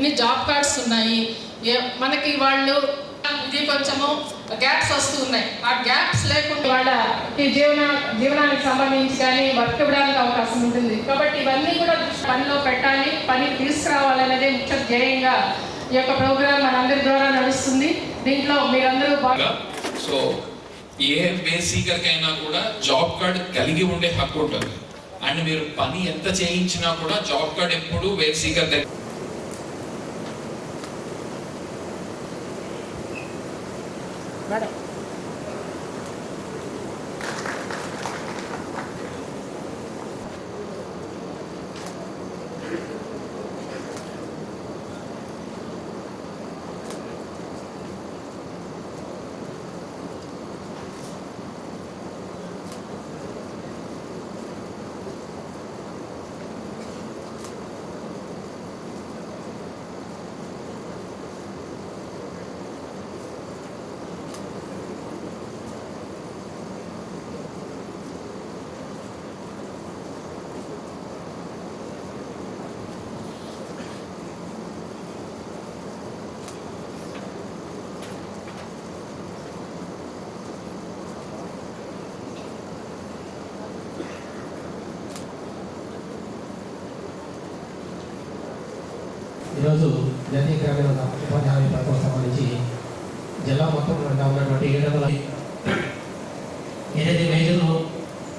అన్ని job cards ఉన్నాయి. ఏ- మనకి వాళ్ళు ఇది కొంచెము గ్యాప్స్ వస్తూ ఉన్నాయి. ఆ గ్యాప్స్ లేకుండా వాళ్ళకి జీవన జీవనానికి సంబంధించి కానీ వర్క్ ఇవ్వడానికి అవకాశం ఉంటుంది. కాబట్టి ఇవన్నీ కూడా పనిలో పెట్టాలి. పని తీసుకురావాలనేదే ముఖ్య ధ్యేయంగా ఈ యొక్క ప్రోగ్రామ్ మనందరి ద్వారా నడుస్తుంది. దీంట్లో మీరందరూ బాగా సో ఏ బేసికైనా కూడా జాబ్ కార్డ్ కలిగి ఉండే హక్కు ఉంటుంది. అండ్ మీరు పని ఎంత చేయించినా కూడా జాబ్ కార్డ్ ఎప్పుడు బేసికర్ దగ్గర ఈరోజు జాతీయ గ్రామీణ ఉపాధి హామీ పథకం సంబంధించి జిల్లా మొత్తం ఉన్నటువంటి ఏడు వందల ఏదైతే మేజర్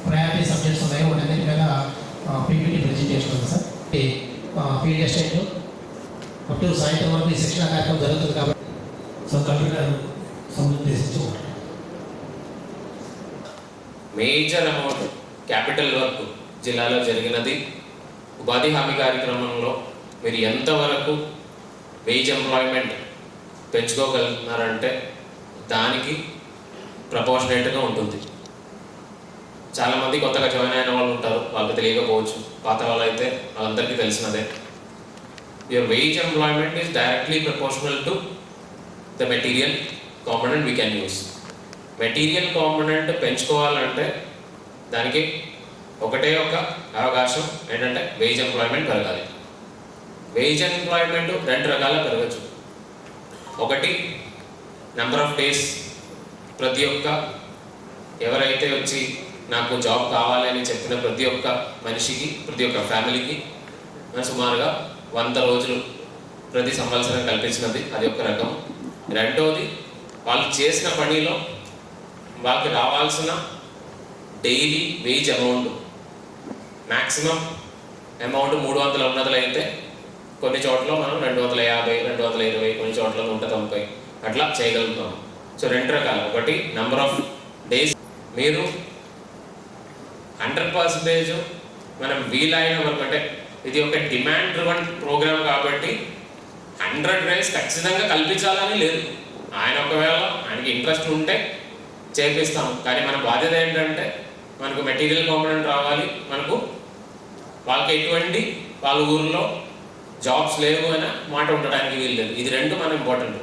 ప్రయారిటీ సబ్జెక్ట్స్ ఉన్నాయో వాటన్నిటి మీద పీపీటీ ప్రెజెంటేషన్ ఉంది సార్. ఈ, ఆ, ఫీల్డ్ అప్ టు సాయంత్రం వరకు ఈ శిక్షణ కార్యక్రమం జరుగుతుంది కాబట్టి సో కలెక్టర్ గారు సముద్దేశించి మేజర్ అమౌంట్ క్యాపిటల్ వర్క్ జిల్లాలో జరిగినది. ఉపాధి హామీ కార్యక్రమంలో మీరు ఎంతవరకు వేజ్ ఎంప్లాయ్మెంట్ పెంచుకోగలుగుతున్నారంటే దానికి ప్రపోర్షనేట్గా ఉంటుంది. చాలామంది కొత్తగా జాయిన్ అయిన వాళ్ళు ఉంటారు వాళ్ళకి తెలియకపోవచ్చు. పాత వాళ్ళు అయితే వాళ్ళందరికీ తెలిసినదే. Your wage employment is directly proportional to the material component we can use material component పెంచుకోవాలంటే దానికి ఒకటే ఒక అవకాశం ఏంటంటే వేజ్ ఎంప్లాయ్మెంట్ పెరగాలి. వేజ్ ఎంప్లాయ్మెంట్ రెండు రకాల పెరగచ్చు. ఒకటి నెంబర్ ఆఫ్ డేస్ ప్రతి ఒక్క ఎవరైతే వచ్చి నాకు జాబ్ కావాలి అని చెప్పిన ప్రతి ఒక్క మనిషికి ప్రతి ఒక్క ఫ్యామిలీకి సుమారుగా వంద రోజులు ప్రతి సంవత్సరం కల్పించినది అది ఒక రకం. రెండవది వాళ్ళు చేసిన పనిలో వాళ్ళకి రావాల్సిన daily wage amount maximum amount మూడు వందల ఉన్నదలు అయితే కొన్ని చోట్ల మనం రెండు వందల యాభై రెండు వందల ఇరవై కొన్ని చోట్ల నూట తొంభై అట్లా చేయగలుగుతాం. సో రెండు రకాలు. ఒకటి నెంబర్ ఆఫ్ డేస్ మీరు హండ్రెడ్ పర్సెంటేజ్ మనం వీలైన వరకు అంటే ఇది ఒక డిమాండ్ డ్రివన్ ప్రోగ్రామ్ కాబట్టి హండ్రెడ్ డేస్ ఖచ్చితంగా కల్పించాలని లేదు. ఆయన ఒకవేళ ఆయనకి ఇంట్రెస్ట్ ఉంటే చేపిస్తాం కానీ మన బాధ్యత ఏంటంటే మనకు మెటీరియల్ కాంపోనెంట్ రావాలి. మనకు వాళ్ళకి ఎటువంటి వాళ్ళ ఊరిలో జాబ్స్ లేవు అని మాట ఉండడానికి వీల్లేదు ఇది రెండు మన ఇంపార్టెంట్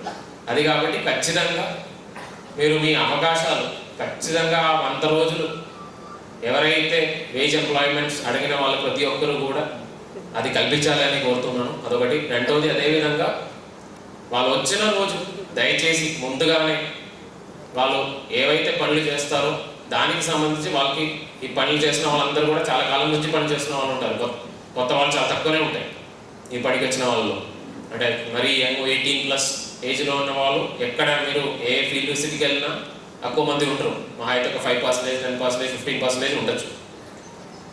అది కాబట్టి ఖచ్చితంగా మీరు మీ అవకాశాలు ఖచ్చితంగా వంద రోజులు ఎవరైతే వేజ్ ఎంప్లాయ్మెంట్స్ అడిగిన వాళ్ళు ప్రతి ఒక్కరు కూడా అది కల్పించాలని కోరుతున్నాను. అదొకటి. రెండవది అదేవిధంగా వాళ్ళు వచ్చిన రోజు దయచేసి ముందుగానే వాళ్ళు ఏవైతే పనులు చేస్తారో దానికి సంబంధించి వాళ్ళకి ఈ పనులు చేసిన వాళ్ళందరూ కూడా చాలా కాలం నుంచి పని చేసిన వాళ్ళు ఉంటారు. కొత్త వాళ్ళు చాలా తక్కువనే ఉంటాయి. ఈ పనికి వచ్చిన వాళ్ళు. అంటే మరి యంగ్ ఎయిటీన్ ప్లస్ ఏజ్లో ఉన్న వాళ్ళు ఎక్కడ మీరు ఏ ఫీల్డ్ సిటీకి వెళ్ళినా తక్కువ మంది ఉంటారు మా అయితే ఒక five percentage ten percentage fifteen percentage ఉండొచ్చు.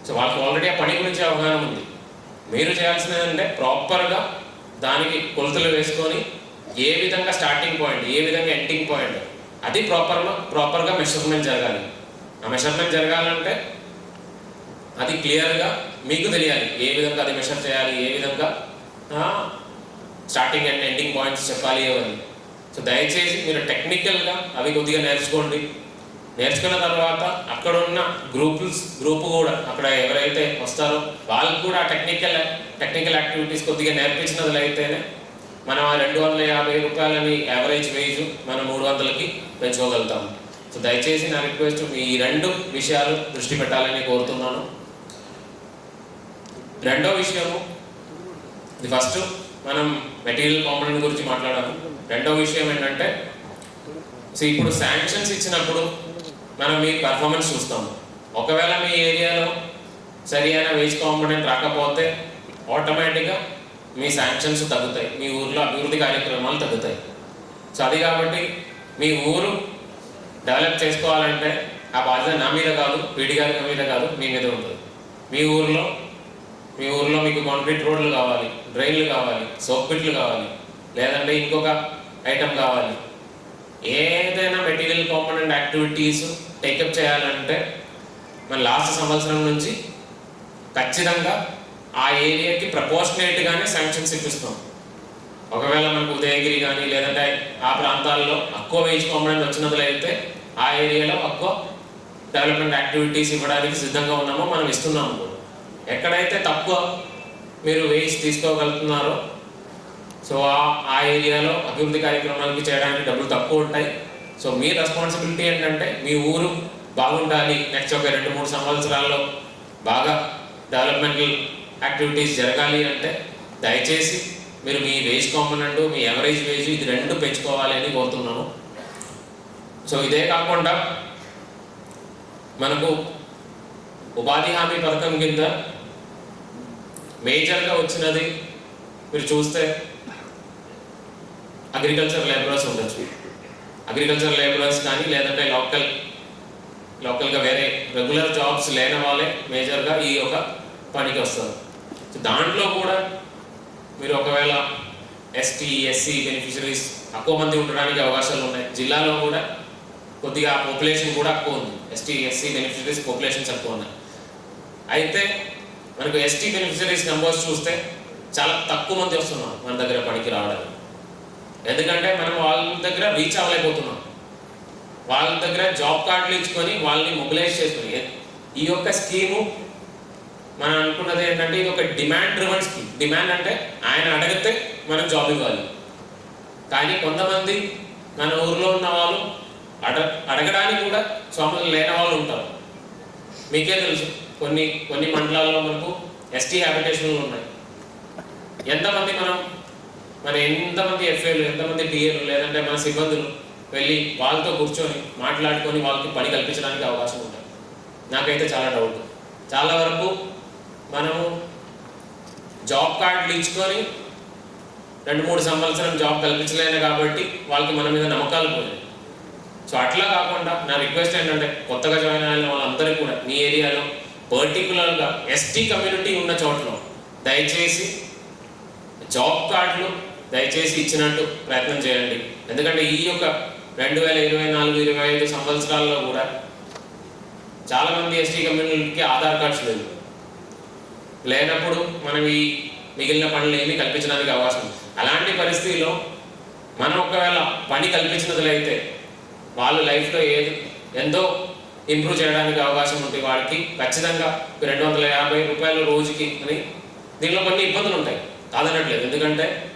సో వాళ్ళకి ఆల్రెడీ ఆ పని గురించి అవగాహన ఉంది. మీరు చేయాల్సినది అంటే ప్రాపర్గా దానికి కొలతలు వేసుకొని ఏ విధంగా స్టార్టింగ్ పాయింట్ ఏ విధంగా ఎండింగ్ పాయింట్ అది ప్రాపర్గా ప్రాపర్గా మెషర్మెంట్ జరగాలి. ఆ మెషర్మెంట్ జరగాలంటే అది క్లియర్గా మీకు తెలియాలి. ఏ విధంగా అది మెషర్ చేయాలి ఏ విధంగా స్టార్టింగ్ అండ్ ఎండింగ్ పాయింట్స్ చెప్పాలి అని సో దయచేసి మీరు టెక్నికల్గా అవి కొద్దిగా నేర్చుకోండి. నేర్చుకున్న తర్వాత అక్కడ ఉన్న గ్రూప్స్ గ్రూప్ కూడా అక్కడ ఎవరైతే వస్తారో వాళ్ళకు కూడా టెక్నికల్ టెక్నికల్ యాక్టివిటీస్ కొద్దిగా నేర్పించినది అయితేనే మనం ఆ రెండు వందల యాభై రూపాయలని యావరేజ్ వేజ్ మనం మూడు వందలకి పెంచుకోగలుగుతాం సో దయచేసి నా రిక్వెస్ట్ మీ ఈ రెండు విషయాలు దృష్టి పెట్టాలని కోరుతున్నాను. రెండో విషయము ఇది ఫస్ట్ మనం మెటీరియల్ కాంపోనెంట్ గురించి మాట్లాడాము రెండో విషయం ఏంటంటే సో ఇప్పుడు శాంక్షన్స్ ఇచ్చినప్పుడు మనం మీ పర్ఫార్మెన్స్ చూస్తాము. ఒకవేళ మీ ఏరియాలో సరి అయిన వేజ్ కాంపోనెంట్ రాకపోతే ఆటోమేటిక్గా మీ శాంక్షన్స్ తగ్గుతాయి. మీ ఊర్లో అభివృద్ధి కార్యక్రమాలు తగ్గుతాయి. సో అది కాబట్టి మీ ఊరు డెవలప్ చేసుకోవాలంటే ఆ బాధ్యత నా మీద కాదు పీడి గారి మీద కాదు మీ మీద ఉంటుంది. మీ ఊర్లో మీ ఊర్లో మీకు కాంక్రీట్ రోడ్లు కావాలి. డ్రైన్లు కావాలి సోప్ పిట్లు కావాలి లేదంటే ఇంకొక ఐటెం కావాలి. ఏదైనా మెటీరియల్ కాంపోనెంట్ యాక్టివిటీస్ టేకప్ చేయాలంటే మన లాస్ట్ సంవత్సరం నుంచి ఖచ్చితంగా ఆ ఏరియాకి ప్రపోర్షనేట్గానే శాంక్షన్స్ ఇప్పిస్తాం. ఒకవేళ మనకు ఉదయగిరి కానీ లేదంటే ఆ ప్రాంతాల్లో ఎక్కువ వేజ్ కాంపోనెంట్ వచ్చినట్లయితే ఆ ఏరియాలో ఎక్కువ డెవలప్మెంట్ యాక్టివిటీస్ ఇవ్వడానికి సిద్ధంగా ఉన్నామో మనం ఇస్తున్నాము ఎక్కడైతే తక్కువ మీరు వేసి తీసుకోగలుగుతున్నారో. సో ఆ ఆ ఏరియాలో అభివృద్ధి కార్యక్రమాలకి చేయడానికి డబ్బులు తక్కువ ఉంటాయి. సో మీ రెస్పాన్సిబిలిటీ ఏంటంటే మీ ఊరు బాగుండాలి. నెక్స్ట్ ఒక రెండు మూడు సంవత్సరాల్లో బాగా డెవలప్మెంటల్ యాక్టివిటీస్ జరగాలి అంటే దయచేసి మీరు మీ వేజ్ కాంపనెంట్ మీ ఎవరేజ్ వేజ్ ఇది రెండు పెంచుకోవాలి అని కోరుతున్నాను. సో ఇదే కాకుండా మనకు ఉపాధి హామీ పథకం కింద మేజర్గా వచ్చినది మీరు చూస్తే అగ్రికల్చర్ లేబరర్స్ ఉండొచ్చు. అగ్రికల్చర్ లేబరర్స్ కానీ లేదంటే లోకల్ లోకల్గా వేరే రెగ్యులర్ జాబ్స్ లేని వాళ్ళే మేజర్గా ఈ యొక్క పనికి వస్తారు. సో దాంట్లో కూడా మీరు ఒకవేళ ఎస్టీ ఎస్సీ బెనిఫిషరీస్ తక్కువ మంది ఉండడానికి అవకాశాలు ఉన్నాయి. జిల్లాలో కూడా కొద్దిగా పాపులేషన్ కూడా ఎక్కువ ఉంది. ఎస్టీ ఎస్సీ బెనిఫిషరీస్ పాపులేషన్స్ తక్కువ ఉన్నాయి. అయితే మనకు ఎస్టీ బెనిఫిషరీస్ నెంబర్స్ చూస్తే చాలా తక్కువ మంది వస్తున్నారు మన దగ్గర పనికి రావడానికి. ఎందుకంటే మనం వాళ్ళ దగ్గర రీచ్ అవ్వలేకపోతున్నాం. వాళ్ళ దగ్గర జాబ్ కార్డులు ఇచ్చుకొని వాళ్ళని మొబిలైజ్ చేసుకుని ఈ యొక్క స్కీము మనం అనుకున్నది ఏంటంటే ఇది ఒక డిమాండ్ డ్రివన్ స్కీమ్ డిమాండ్ అంటే ఆయన అడిగితే మనం జాబ్ ఇవ్వాలి. కానీ కొంతమంది మన ఊర్లో ఉన్న వాళ్ళు అడ అడగడానికి కూడా సోమలు లేని వాళ్ళు ఉంటారు. మీకే తెలుసు. కొన్ని కొన్ని మండలాల్లో మనకు ఎస్టీ హ్యాబిటేషన్లు ఉన్నాయి. ఎంతమంది మనం మన ఎంతమంది ఎఫ్ఏలు ఎంతమంది డిఏలు లేదంటే మన సిబ్బందులు వెళ్ళి వాళ్ళతో కూర్చొని మాట్లాడుకొని వాళ్ళకి పని కల్పించడానికి అవకాశం ఉంటుంది నాకైతే చాలా డౌట్ చాలా వరకు మనము జాబ్ కార్డులు ఇచ్చుకొని రెండు మూడు సంవత్సరం జాబ్ కల్పించలేను కాబట్టి వాళ్ళకి మన మీద నమ్మకాలు పోయాయి. సో అట్లా కాకుండా నా రిక్వెస్ట్ ఏంటంటే కొత్తగా జాయిన్ అయిన వాళ్ళందరికీ కూడా మీ ఏరియాలో పర్టికులర్గా ఎస్టీ కమ్యూనిటీ ఉన్న చోట్ల దయచేసి జాబ్ కార్డులు దయచేసి ఇచ్చినట్టు ప్రయత్నం చేయండి. ఎందుకంటే ఈ యొక్క రెండు వేల ఇరవై నాలుగు ఇరవై ఐదు సంవత్సరాల్లో కూడా చాలామంది ఎస్టీ కమ్యూనిటీకి ఆధార్ కార్డ్స్ లేవు. లేనప్పుడు మనం ఈ మిగిలిన పనులు ఏమీ కల్పించడానికి అవకాశం అలాంటి పరిస్థితిలో మనం ఒకవేళ పని కల్పించినట్లయితే వాళ్ళు లైఫ్లో ఏది ఎంతో ఇంప్రూవ్ చేయడానికి అవకాశం ఉంటుంది వాడికి ఖచ్చితంగా రెండు వందల యాభై రూపాయలు రోజుకి అని దీనిలో కొన్ని ఇబ్బందులు ఉంటాయి. కాదనట్లేదు. ఎందుకంటే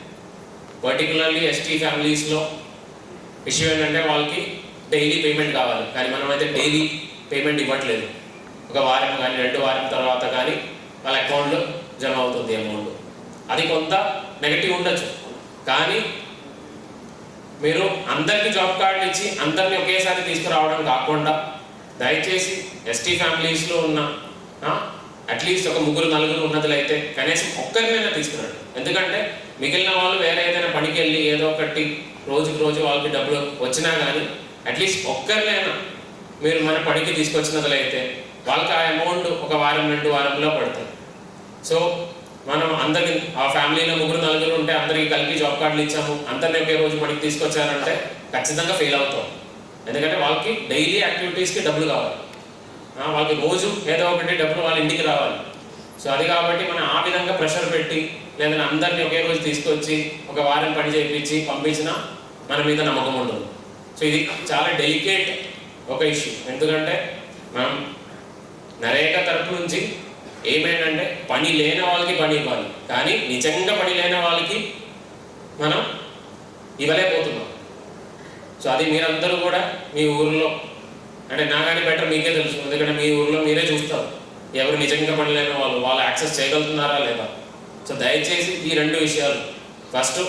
పర్టికులర్లీ ఎస్టీ ఫ్యామిలీస్లో విషయం ఏంటంటే వాళ్ళకి డైలీ పేమెంట్ కావాలి. కానీ మనమైతే డైలీ పేమెంట్ ఇవ్వట్లేదు. ఒక వారం కానీ రెండు వారం తర్వాత కానీ వాళ్ళ అకౌంట్లో జమ అవుతుంది అమౌంట్ అది కొంత నెగటివ్ ఉండొచ్చు. కానీ మీరు అందరికీ జాబ్ కార్డులు ఇచ్చి అందరిని ఒకేసారి తీసుకురావడం కాకుండా దయచేసి ఎస్టీ ఫ్యామిలీస్లో ఉన్న అట్లీస్ట్ ఒక ముగ్గురు నలుగురు ఉన్నట్లయితే కనీసం ఒక్కరినైనా తీసుకురండి. ఎందుకంటే మిగిలిన వాళ్ళు వేరే ఏదైనా పనికి వెళ్ళి ఏదో ఒకటి రోజుకి రోజు వాళ్ళకి డబ్బులు వచ్చినా కానీ అట్లీస్ట్ ఒక్కరినైనా మీరు మన పనికి తీసుకొచ్చినట్లయితే వాళ్ళకి ఆ అమౌంట్ ఒక వారం రెండు వారంలో పడుతుంది సో మనం అందరికి ఆ ఫ్యామిలీలో ముగ్గురు నలుగురు ఉంటే అందరికి కలిపి జాబ్ కార్డులు ఇచ్చాము అందరిని ఒకే రోజు పడికి తీసుకొచ్చారంటే ఖచ్చితంగా ఫెయిల్ అవుతాం. ఎందుకంటే వాళ్ళకి డైలీ యాక్టివిటీస్కి డబ్బులు కావాలి. వాళ్ళకి రోజు ఏదో ఒకటి డబ్బులు వాళ్ళ ఇంటికి రావాలి. సో అది కాబట్టి మనం ఆ విధంగా ప్రెషర్ పెట్టి లేదంటే అందరినీ ఒకే రోజు తీసుకొచ్చి ఒక వారం పని చేయించి పంపించినా మన మీద నమ్మకం ఉండదు. సో ఇది చాలా డెలికేట్ ఒక ఇష్యూ ఎందుకంటే మనం నరేగా తరపు నుంచి ఏమైందంటే పని లేని వాళ్ళకి పని ఇవ్వాలి. కానీ నిజంగా పని లేని వాళ్ళకి మనం ఇవ్వలేకపోతున్నాం. సో అది మీరందరూ కూడా మీ ఊర్లో అంటే నాగాని బెటర్ మీకే తెలుసు. ఎందుకంటే మీ ఊర్లో మీరే చూస్తారు. ఎవరు నిజంగా పనిలేని వాళ్ళు వాళ్ళు యాక్సెస్ చేయగలుగుతున్నారా లేదా? సో దయచేసి ఈ రెండు విషయాలు. ఫస్ట్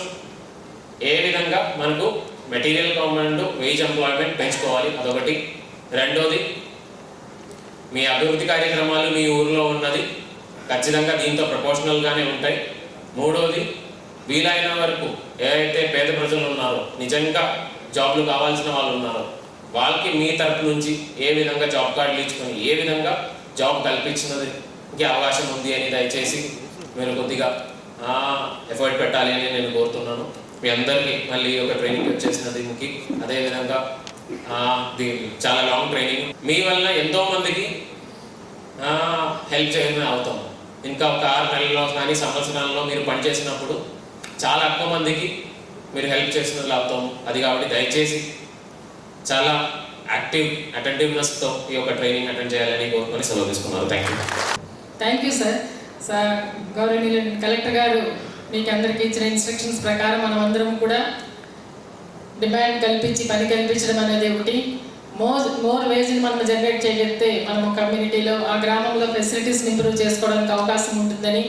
ఏ విధంగా మనకు మెటీరియల్ కాంపౌండ్ వేజ్ ఎంప్లాయ్మెంట్ పెంచుకోవాలి? అదొకటి. రెండోది మీ అభివృద్ధి కార్యక్రమాలు మీ ఊర్లో ఉన్నది ఖచ్చితంగా దీంతో ప్రపోర్షనల్గానే ఉంటాయి. మూడోది వీలైన వరకు ఏదైతే పేద ప్రజలు ఉన్నారో నిజంగా జాబ్లు కావాల్సిన వాళ్ళు ఉన్నారు. వాళ్ళకి మీ తరపు నుంచి ఏ విధంగా జాబ్ కార్డులు ఇచ్చుకొని ఏ విధంగా జాబ్ కల్పించినది ఇంకే అవకాశం ఉంది అని దయచేసి మీరు కొద్దిగా ఎఫర్ట్ పెట్టాలి అని నేను కోరుతున్నాను. మీ అందరికీ మళ్ళీ ఒక ట్రైనింగ్ వచ్చేసిన దీనికి అదేవిధంగా చాలా లాంగ్ ట్రైనింగ్ మీ వల్ల ఎంతో మందికి హెల్ప్ చేయడమే అవుతాం. ఇంకా ఒక ఆరు నెలలో కానీ సంవత్సరాల్లో మీరు పనిచేసినప్పుడు చాలా ఎక్కువ మందికి మీరు హెల్ప్ చేసినట్లు అవుతాం. అది కాబట్టి దయచేసి చాలా యాక్టివ్ అటెంటివ్నెస్తో ఈ యొక్క ట్రైనింగ్ అటెండ్ చేయాలని కోరుకొని సెలవు తీసుకున్నారు. Thank you thank you sir sir గౌరవనీయులు కలెక్టర్ గారు మీకు అందరికీ ఇచ్చిన ఇన్స్ట్రక్షన్స్ ప్రకారం మనం అందరం కూడా డిమాండ్ కల్పించి పని కల్పించడం అనేది ఒకటి. మోర్ మోర్ వేజ్ని మనం జనరేట్ చేయగలిగితే మనం కమ్యూనిటీలో ఆ గ్రామంలో ఫెసిలిటీస్ని ఇంప్రూవ్ చేసుకోవడానికి అవకాశం ఉంటుందని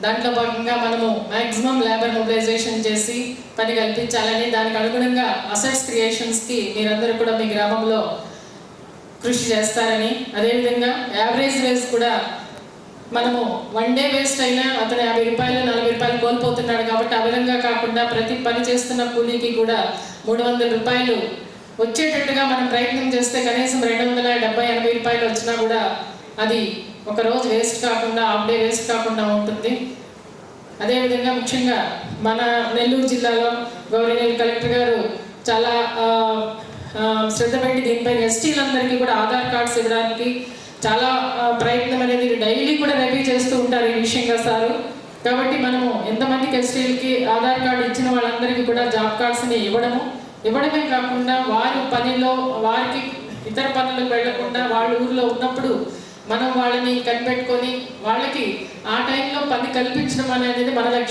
దాంట్లో భాగంగా మనము మ్యాక్సిమం లేబర్ మొబిలైజేషన్ చేసి పని కల్పించాలని దానికి అనుగుణంగా అసెట్స్ క్రియేషన్స్కి మీరందరూ కూడా మీ గ్రామంలో కృషి చేస్తారని అదేవిధంగా యావరేజ్ వేజ్ కూడా మనము వన్ డే వేస్ట్ అయినా అతను యాభై రూపాయలు నలభై రూపాయలు కోల్పోతున్నాడు కాబట్టి ఆ విధంగా కాకుండా ప్రతి పని చేస్తున్న కూలీకి కూడా మూడు వందల రూపాయలు వచ్చేటట్టుగా మనం ప్రయత్నం చేస్తే కనీసం రెండు వందల డెబ్బై ఎనభై రూపాయలు వచ్చినా కూడా అది ఒక రోజు వేస్ట్ కాకుండా హాఫ్ డే వేస్ట్ కాకుండా ఉంటుంది. అదేవిధంగా ముఖ్యంగా మన నెల్లూరు జిల్లాలో గౌరవనీయులు కలెక్టర్ గారు చాలా శ్రద్ధ పెట్టి దీనిపై ఎస్టీలందరికీ కూడా ఆధార్ కార్డ్స్ ఇవ్వడానికి చాలా ప్రయత్నం అనేది డైలీ కూడా రివ్యూ చేస్తూ ఉంటారు ఈ విషయంగా సారు. కాబట్టి మనము ఎంతమందికి ఎస్టీలకి ఆధార్ కార్డు ఇచ్చిన వాళ్ళందరికీ కూడా జాబ్ కార్డ్స్ని ఇవ్వడము. ఇవ్వడమే కాకుండా వారి పనిలో వారికి ఇతర పనులకు వెళ్ళకుండా వాళ్ళ ఊర్లో ఉన్నప్పుడు మనం వాళ్ళని కనిపెట్టుకొని వాళ్ళకి ఆ టైంలో పని కల్పించడం అనేది మన లక్ష్యం.